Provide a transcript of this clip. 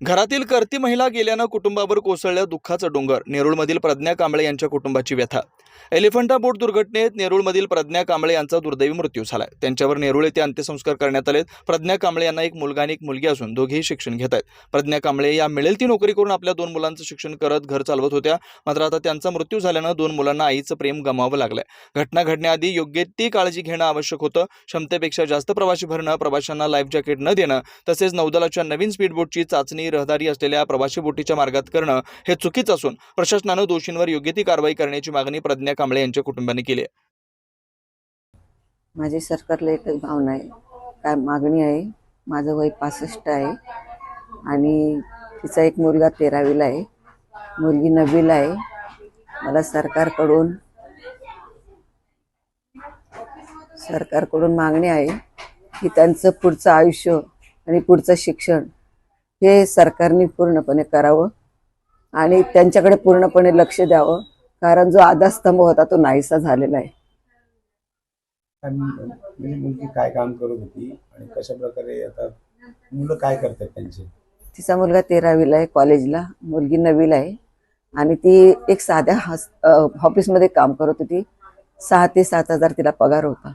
घरातील करती महिला गेल्यानं कुटुंबावर कोसळलं दुःखाचं डोंगर नेरुळमधील प्रज्ञा कांबळे यांच्या कुटुंबाची व्यथा. एलिफंटा बोट दुर्घटनेत नेरूळमधील प्रज्ञा कांबळे यांचा दुर्दैवी मृत्यू झालाय. त्यांच्यावर नेरुळ येथे अंत्यसंस्कार करण्यात आलेत. प्रज्ञा कांबळे यांना एक मुलगा आणि एक मुलगी असून दोघेही शिक्षण घेत आहेत. प्रज्ञा कांबळे या मिळेल ती नोकरी करून आपल्या दोन मुलांचं शिक्षण करत घर चालवत होत्या. मात्र आता त्यांचा मृत्यू झाल्यानं दोन मुलांना आईचं प्रेम गमावं लागलंय. घटना घडण्याआधी योग्य ती काळजी घेणं आवश्यक होतं. क्षमतेपेक्षा जास्त प्रवासी भरणं प्रवाशांना लाईफ जॅकेट न देणं तसेच नौदलाच्या नवीन स्पीडबोटची चाचणी रहदारी असलेल्या प्रवासी बोटीच्या मार्गात करणं हे चुकीचं असून प्रशासनानं दोषींवर योग्य ती कारवाई करण्याची मागणी प्रज्ञा कांबळे यांच्या कुटुंबाने केली आहे. माझी सरकारला एकच भावना आहे. काय मागणी आहे माझं वय पासष्ट आहे आणि तिचा एक मुलगा तेरावीला आहे. मुलगी नववीला आहे. मला सरकारकडून सरकारकडून मागणी आहे की त्यांचं पुढचं आयुष्य आणि पुढचं शिक्षण हे सरकारने पूर्णपणे करावं आणि त्यांच्याकडे पूर्णपणे लक्ष द्यावं. कारण जो आधास्तंभ होता तो नाहीसा झालेला आहे. म्हणजे मुलगी काय काम करत होती आणि कशा प्रकारे आता मुलं काय करतात त्यांचे? तिचा मुलगा तेरावीला आहे कॉलेजला. मुलगी नववीला आहे. आणि ती एक साध्या ऑफिसमध्ये काम करत होती. सहा ते सात हजार तिला पगार होता.